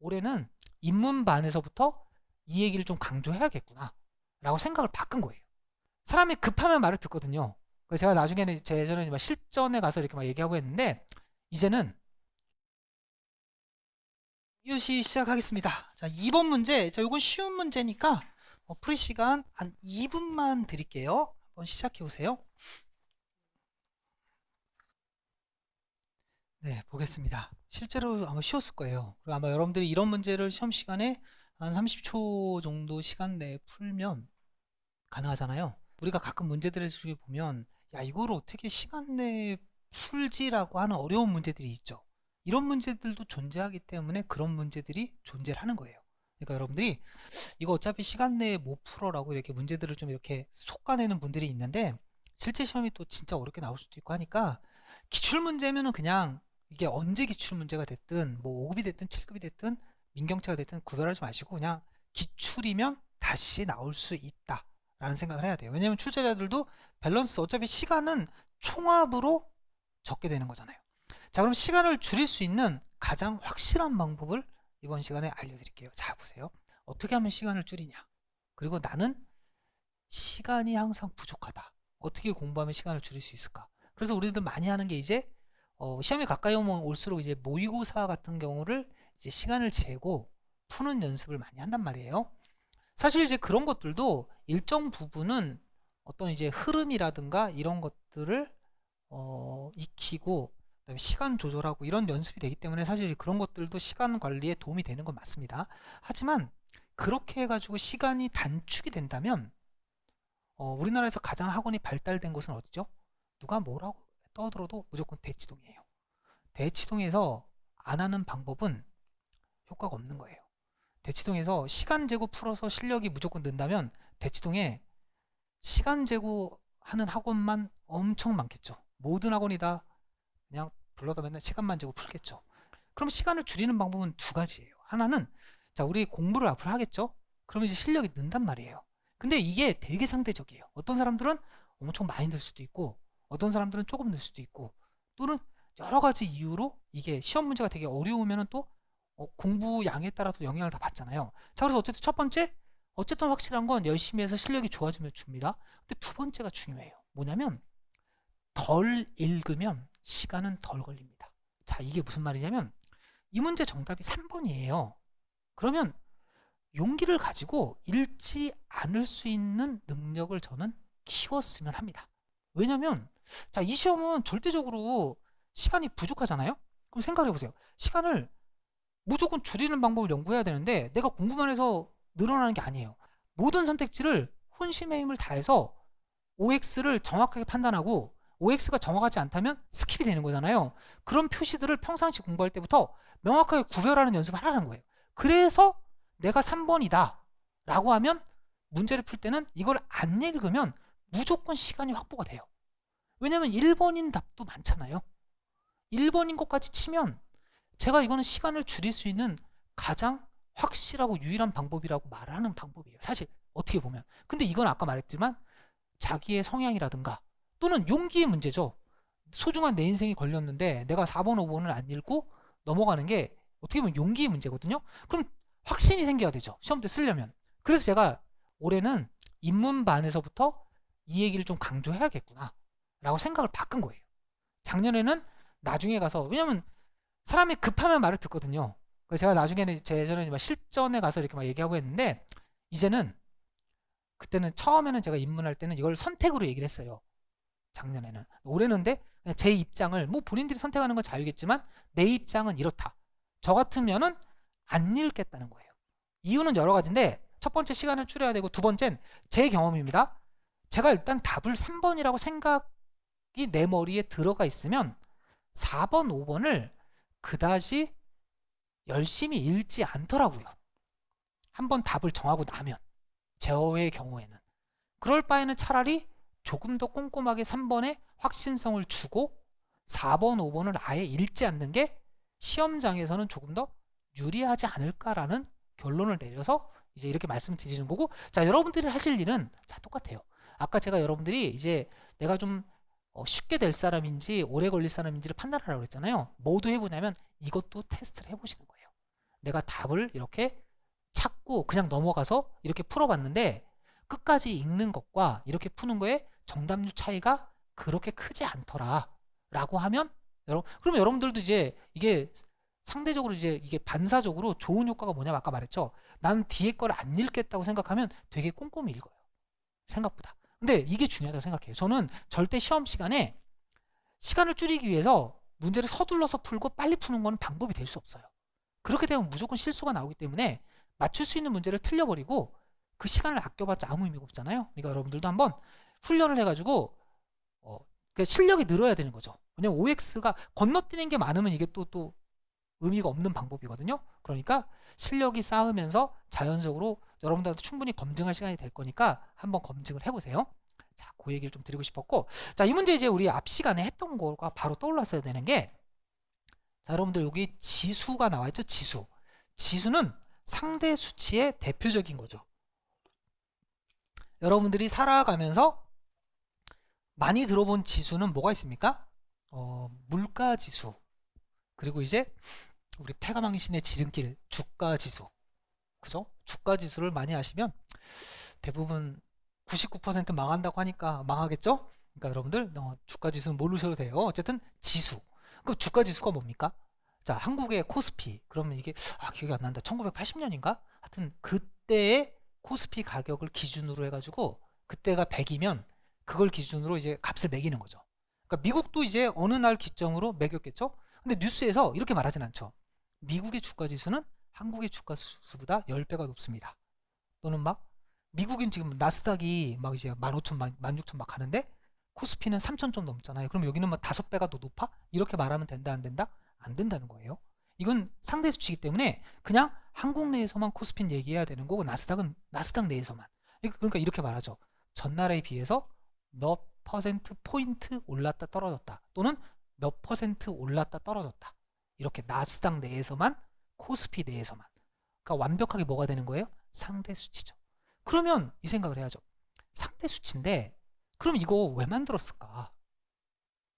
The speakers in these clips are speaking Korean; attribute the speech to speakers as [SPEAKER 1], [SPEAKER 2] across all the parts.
[SPEAKER 1] 올해는 인문반에서부터 이 얘기를 좀 강조해야겠구나 라고 생각을 바꾼 거예요. 사람이 급하면 말을 듣거든요. 그래서 제가 나중에는 제 예전에 막 실전에 가서 이렇게 막 얘기하고 했는데 이제는 이웃이 시작하겠습니다. 자, 2번 문제. 자, 이건 쉬운 문제니까 어, 풀이 시간 한 2분만 드릴게요. 한번 시작해 보세요. 네, 보겠습니다. 실제로 아마 쉬웠을 거예요. 그리고 아마 여러분들이 이런 문제를 시험 시간에 한 30초 정도 시간 내에 풀면 가능하잖아요. 우리가 가끔 문제들을 중에 보면 야, 이걸 어떻게 시간 내에 풀지라고 하는 어려운 문제들이 있죠. 이런 문제들도 존재하기 때문에 그런 문제들이 존재를 하는 거예요. 그러니까 여러분들이 이거 어차피 시간 내에 못 풀어라고 이렇게 문제들을 좀 이렇게 속아내는 분들이 있는데 실제 시험이 또 진짜 어렵게 나올 수도 있고 하니까 기출 문제면은 그냥 이게 언제 기출 문제가 됐든 뭐 5급이 됐든 7급이 됐든 민경채가 됐든 구별하지 마시고 그냥 기출이면 다시 나올 수 있다 라는 생각을 해야 돼요. 왜냐면 출제자들도 밸런스 어차피 시간은 총합으로 적게 되는 거잖아요. 자 그럼 시간을 줄일 수 있는 가장 확실한 방법을 이번 시간에 알려드릴게요. 자 보세요. 어떻게 하면 시간을 줄이냐? 그리고 나는 시간이 항상 부족하다. 어떻게 공부하면 시간을 줄일 수 있을까? 그래서 우리들 많이 하는 게 이제 어, 시험이 가까이 오면 올수록 이제 모의고사 같은 경우를 이제 시간을 재고 푸는 연습을 많이 한단 말이에요. 사실 이제 그런 것들도 일정 부분은 어떤 이제 흐름이라든가 이런 것들을 어, 익히고 그다음에 시간 조절하고 이런 연습이 되기 때문에 사실 그런 것들도 시간 관리에 도움이 되는 건 맞습니다. 하지만 그렇게 해가지고 시간이 단축이 된다면 어, 우리나라에서 가장 학원이 발달된 곳은 어디죠? 누가 뭐라고 떠들어도 무조건 대치동이에요. 대치동에서 안 하는 방법은 효과가 없는 거예요. 대치동에서 시간 재고 풀어서 실력이 무조건 는다면 대치동에 시간 재고 하는 학원만 엄청 많겠죠. 모든 학원이 다 그냥 불러다 맨날 시간만 재고 풀겠죠. 그럼 시간을 줄이는 방법은 두 가지예요. 하나는 자 우리 공부를 앞으로 하겠죠. 그러면 이제 실력이 는단 말이에요. 근데 이게 되게 상대적이에요. 어떤 사람들은 엄청 많이 늘 수도 있고 어떤 사람들은 조금 늘 수도 있고 또는 여러 가지 이유로 이게 시험 문제가 되게 어려우면은 또 어, 공부 양에 따라서 영향을 다 받잖아요. 자, 그래서 어쨌든 첫 번째, 어쨌든 확실한 건 열심히 해서 실력이 좋아지면 줍니다. 근데 두 번째가 중요해요. 뭐냐면 덜 읽으면 시간은 덜 걸립니다. 자, 이게 무슨 말이냐면 이 문제 정답이 3번이에요. 그러면 용기를 가지고 읽지 않을 수 있는 능력을 저는 키웠으면 합니다. 왜냐면 자, 이 시험은 절대적으로 시간이 부족하잖아요? 그럼 생각해 보세요. 시간을 무조건 줄이는 방법을 연구해야 되는데 내가 공부만 해서 늘어나는 게 아니에요. 모든 선택지를 혼심의 힘을 다해서 OX를 정확하게 판단하고 OX가 정확하지 않다면 스킵이 되는 거잖아요. 그런 표시들을 평상시 공부할 때부터 명확하게 구별하는 연습을 하라는 거예요. 그래서 내가 3번이다 라고 하면 문제를 풀 때는 이걸 안 읽으면 무조건 시간이 확보가 돼요. 왜냐면 1번인 답도 많잖아요. 1번인 것까지 치면 제가 이거는 시간을 줄일 수 있는 가장 확실하고 유일한 방법이라고 말하는 방법이에요. 사실 어떻게 보면. 근데 이건 아까 말했지만 자기의 성향이라든가 또는 용기의 문제죠. 소중한 내 인생이 걸렸는데 내가 4번, 5번을 안 읽고 넘어가는 게 어떻게 보면 용기의 문제거든요. 그럼 확신이 생겨야 되죠. 시험 때 쓰려면. 그래서 제가 올해는 인문반에서부터 이 얘기를 좀 강조해야겠구나. 라고 생각을 바꾼 거예요. 작년에는 나중에 가서, 왜냐면 사람이 급하면 말을 듣거든요. 그래서 제가 나중에는 제 예전에 막 실전에 가서 이렇게 막 얘기하고 했는데, 이제는 그때는 처음에는 제가 입문할 때는 이걸 선택으로 얘기를 했어요. 작년에는. 올해는데 제 입장을 뭐 본인들이 선택하는 건 자유겠지만 내 입장은 이렇다. 저 같으면은 안 읽겠다는 거예요. 이유는 여러 가지인데 첫 번째 시간을 줄여야 되고 두 번째는 제 경험입니다. 제가 일단 답을 3번이라고 생각이 내 머리에 들어가 있으면 4번, 5번을 그다지 열심히 읽지 않더라고요. 한번 답을 정하고 나면 제어의 경우에는 그럴 바에는 차라리 조금 더 꼼꼼하게 3번에 확신성을 주고 4번, 5번을 아예 읽지 않는 게 시험장에서는 조금 더 유리하지 않을까라는 결론을 내려서 이제 이렇게 말씀드리는 거고 자 여러분들이 하실 일은 자 똑같아요. 아까 제가 여러분들이 이제 내가 좀 어, 쉽게 될 사람인지 오래 걸릴 사람인지를 판단하라고 그랬잖아요. 뭐도 해보냐면 이것도 테스트를 해보시는 거예요. 내가 답을 이렇게 찾고 그냥 넘어가서 이렇게 풀어봤는데 끝까지 읽는 것과 이렇게 푸는 거에 정답률 차이가 그렇게 크지 않더라 라고 하면 여러분 그러면 여러분들도 이제 이게 상대적으로 이제 이게 반사적으로 좋은 효과가 뭐냐면 아까 말했죠 나는 뒤에 거를 안 읽겠다고 생각하면 되게 꼼꼼히 읽어요 생각보다 근데 이게 중요하다고 생각해요 저는 절대 시험 시간에 시간을 줄이기 위해서 문제를 서둘러서 풀고 빨리 푸는 건 방법이 될 수 없어요 그렇게 되면 무조건 실수가 나오기 때문에 맞출 수 있는 문제를 틀려버리고 그 시간을 아껴봤자 아무 의미가 없잖아요. 그러니까 여러분들도 한번 훈련을 해가지고 어, 그 실력이 늘어야 되는 거죠. 왜냐면 OX가 건너뛰는 게 많으면 이게 또 또 의미가 없는 방법이거든요. 그러니까 실력이 쌓으면서 자연적으로 여러분들한테 충분히 검증할 시간이 될 거니까 한번 검증을 해보세요. 자, 그 얘기를 좀 드리고 싶었고, 자, 이 문제 이제 우리 앞 시간에 했던 거가 바로 떠올랐어야 되는 게, 자, 여러분들 여기 지수가 나와 있죠? 지수. 지수는 상대 수치의 대표적인 거죠. 여러분들이 살아가면서 많이 들어본 지수는 뭐가 있습니까? 어, 물가 지수. 그리고 이제 우리 폐가망신의 지름길 주가 지수. 그죠? 주가 지수를 많이 아시면 대부분 99% 망한다고 하니까 망하겠죠? 그러니까 여러분들 어, 주가 지수는 모르셔도 돼요. 어쨌든 지수. 그 주가 지수가 뭡니까? 자, 한국의 코스피. 그러면 이게 아, 기억이 안 난다. 1980년인가? 하여튼 그때의 코스피 가격을 기준으로 해 가지고 그때가 100이면 그걸 기준으로 이제 값을 매기는 거죠. 그러니까 미국도 이제 어느 날 기점으로 매겼겠죠. 근데 뉴스에서 이렇게 말하진 않죠. 미국의 주가 지수는 한국의 주가 지수보다 10배가 높습니다. 또는 막 미국인 지금 나스닥이 막 이제 15,000, 16,000막 가는데 코스피는 3,000 좀 넘잖아요. 그럼 여기는 막 5배가 더 높아? 이렇게 말하면 된다 안 된다? 안 된다는 거예요. 이건 상대 수치이기 때문에 그냥 한국 내에서만 코스피는 얘기해야 되는 거고 나스닥은 나스닥 내에서만. 그러니까 이렇게 말하죠. 전날에 비해서 몇 퍼센트 포인트 올랐다 떨어졌다. 또는 몇 퍼센트 올랐다 떨어졌다. 이렇게 나스닥 내에서만 코스피 내에서만. 그러니까 완벽하게 뭐가 되는 거예요? 상대 수치죠. 그러면 이 생각을 해야죠. 상대 수치인데 그럼 이거 왜 만들었을까?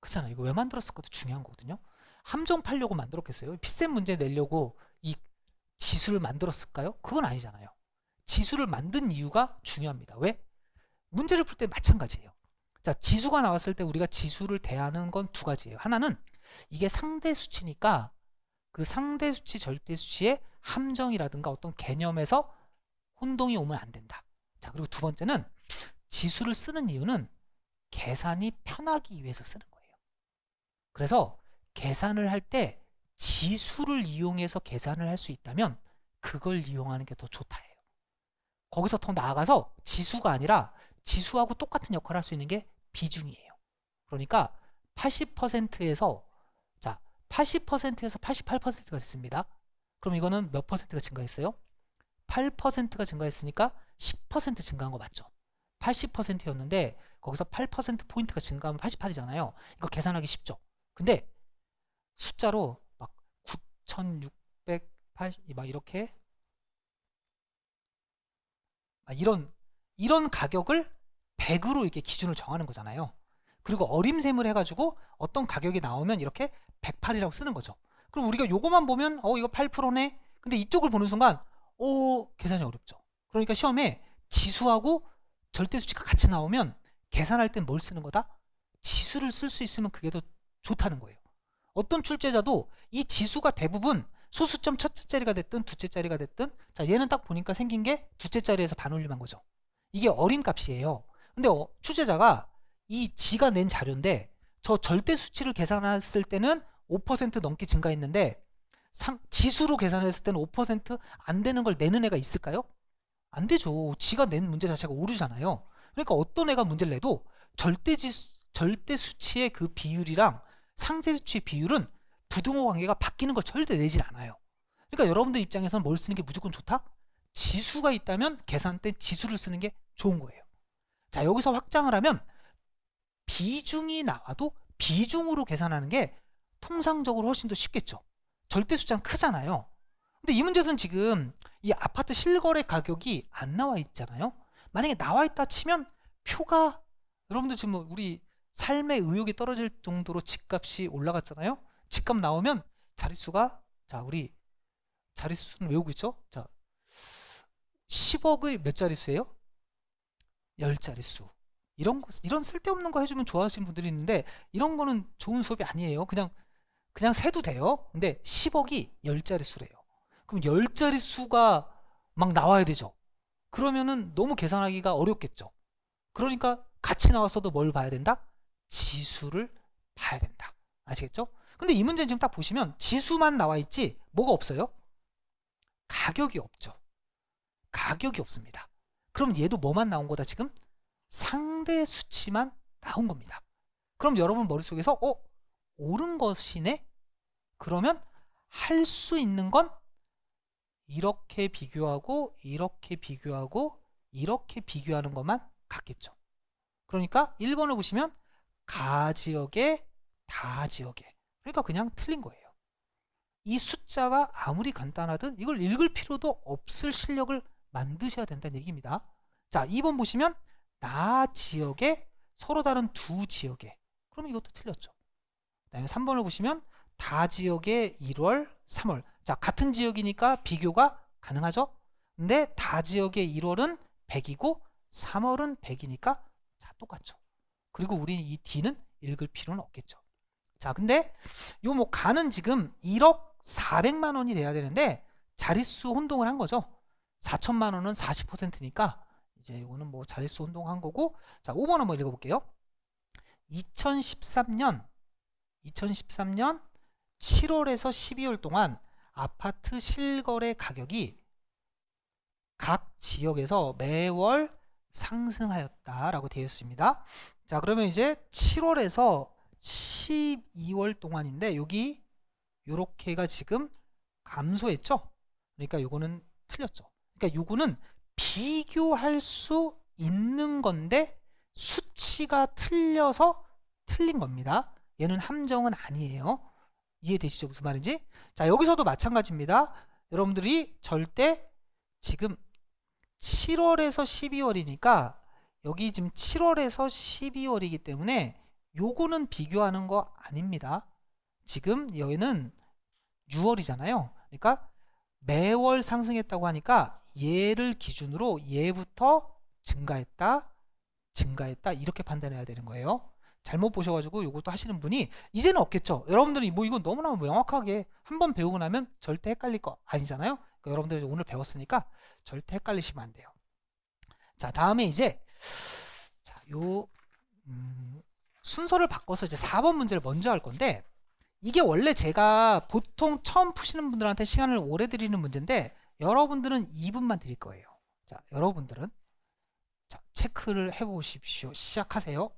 [SPEAKER 1] 그렇잖아. 이거 왜 만들었을까도 중요한 거거든요. 함정 팔려고 만들었겠어요? 비싼 문제 내려고 이 지수를 만들었을까요? 그건 아니잖아요. 지수를 만든 이유가 중요합니다. 왜? 문제를 풀 때 마찬가지예요. 자, 지수가 나왔을 때 우리가 지수를 대하는 건 두 가지예요. 하나는 이게 상대 수치니까 그 상대 수치, 절대 수치의 함정이라든가 어떤 개념에서 혼동이 오면 안 된다. 자, 그리고 두 번째는 지수를 쓰는 이유는 계산이 편하기 위해서 쓰는 거예요. 그래서 계산을 할 때 지수를 이용해서 계산을 할 수 있다면 그걸 이용하는 게 더 좋다예요. 거기서 더 나아가서 지수가 아니라 지수하고 똑같은 역할을 할 수 있는 게 비중이에요. 그러니까 80%에서 자 80%에서 88%가 됐습니다. 그럼 이거는 몇 퍼센트가 증가했어요? 8%가 증가했으니까 10% 증가한 거 맞죠? 80%였는데 거기서 8% 포인트가 증가하면 88이잖아요. 이거 계산하기 쉽죠? 근데 숫자로 막 9,680, 막 이렇게 막 이런 이런 가격을 100으로 이렇게 기준을 정하는 거잖아요. 그리고 어림셈을 해가지고 어떤 가격이 나오면 이렇게 108이라고 쓰는 거죠. 그럼 우리가 요거만 보면 어 이거 8%네. 근데 이쪽을 보는 순간 오 계산이 어렵죠. 그러니까 시험에 지수하고 절대 수치가 같이 나오면 계산할 땐 뭘 쓰는 거다? 지수를 쓸 수 있으면 그게 더 좋다는 거예요. 어떤 출제자도 이 지수가 대부분 소수점 첫째 자리가 됐든 두째 자리가 됐든 자 얘는 딱 보니까 생긴 게 두째 자리에서 반올림한 거죠. 이게 어림값이에요. 근데 어, 출제자가 이 지가 낸 자료인데 저 절대 수치를 계산했을 때는 5% 넘게 증가했는데 상, 지수로 계산했을 때는 5%안 되는 걸 내는 애가 있을까요? 안 되죠. 지가 낸 문제 자체가 오류잖아요. 그러니까 어떤 애가 문제를 내도 절대 지수, 절대 수치의 그 비율이랑 상세 수치의 비율은 부등호 관계가 바뀌는 걸 절대 내질 않아요. 그러니까 여러분들 입장에서는 뭘 쓰는 게 무조건 좋다? 지수가 있다면 계산 때 지수를 쓰는 게 좋은 거예요. 자, 여기서 확장을 하면 비중이 나와도 비중으로 계산하는 게 통상적으로 훨씬 더 쉽겠죠. 절대 숫자는 크잖아요. 근데 이 문제는 지금 이 아파트 실거래 가격이 안 나와 있잖아요. 만약에 나와 있다 치면 표가 여러분들 지금 뭐 우리 삶의 의욕이 떨어질 정도로 집값이 올라갔잖아요. 집값 나오면 자릿수가 자 우리 자릿수는 외우고 있죠? 자, 10억의 몇 자릿수예요? 10자릿수. 이런 거, 이런 쓸데없는 거 해주면 좋아하시는 분들이 있는데, 이런 거는 좋은 수업이 아니에요. 그냥, 그냥 세도 돼요. 근데 10억이 10자릿수래요. 그럼 10자릿수가 막 나와야 되죠. 그러면은 너무 계산하기가 어렵겠죠. 그러니까 같이 나왔어도 뭘 봐야 된다? 지수를 봐야 된다. 아시겠죠? 근데 이 문제는 지금 딱 보시면 지수만 나와 있지 뭐가 없어요? 가격이 없죠. 가격이 없습니다. 그럼 얘도 뭐만 나온 거다 지금? 상대 수치만 나온 겁니다. 그럼 여러분 머릿속에서 어? 옳은 것이네? 그러면 할 수 있는 건 이렇게 비교하고 이렇게 비교하고 이렇게 비교하는 것만 같겠죠. 그러니까 1번을 보시면 가 지역에 다 지역에 그러니까 그냥 틀린 거예요. 이 숫자가 아무리 간단하든 이걸 읽을 필요도 없을 실력을 만드셔야 된다는 얘기입니다. 자, 2번 보시면 나 지역에 서로 다른 두 지역에 그러면 이것도 틀렸죠. 그다음에 3번을 보시면 다 지역에 1월, 3월. 자, 같은 지역이니까 비교가 가능하죠? 근데 다 지역의 1월은 100이고 3월은 100이니까 자, 똑같죠. 그리고 우리 이 D는 읽을 필요는 없겠죠. 자, 근데 요 뭐 가는 지금 1억 400만 원이 돼야 되는데 자릿수 혼동을 한 거죠. 4천만 원은 40%니까 이제 이거는 뭐 자릿수 혼동한 거고 자, 5번 한번 읽어 볼게요. 2013년 2013년 7월에서 12월 동안 아파트 실거래 가격이 각 지역에서 매월 상승하였다라고 되어 있습니다. 자, 그러면 이제 7월에서 12월 동안인데 여기 요렇게가 지금 감소했죠? 그러니까 요거는 틀렸죠. 그러니까 요거는 비교할 수 있는 건데 수치가 틀려서 틀린 겁니다. 얘는 함정은 아니에요. 이해되시죠? 무슨 말인지? 자, 여기서도 마찬가지입니다. 여러분들이 절대 지금 7월에서 12월이니까 여기 지금 7월에서 12월이기 때문에 요거는 비교하는 거 아닙니다. 지금 여기는 6월이잖아요. 그러니까 매월 상승했다고 하니까 얘를 기준으로 얘부터 증가했다, 증가했다 이렇게 판단해야 되는 거예요. 잘못 보셔가지고 이것도 하시는 분이 이제는 없겠죠. 여러분들이 뭐 이건 너무나 명확하게 한 번 배우고 나면 절대 헷갈릴 거 아니잖아요. 그러니까 여러분들이 오늘 배웠으니까 절대 헷갈리시면 안 돼요. 자 다음에 이제 자요 음, 순서를 바꿔서 이제 4번 문제를 먼저 할 건데 이게 원래 제가 보통 처음 푸시는 분들한테 시간을 오래 드리는 문제인데 여러분들은 2분만 드릴 거예요. 자 여러분들은 자 체크를 해 보십시오. 시작하세요.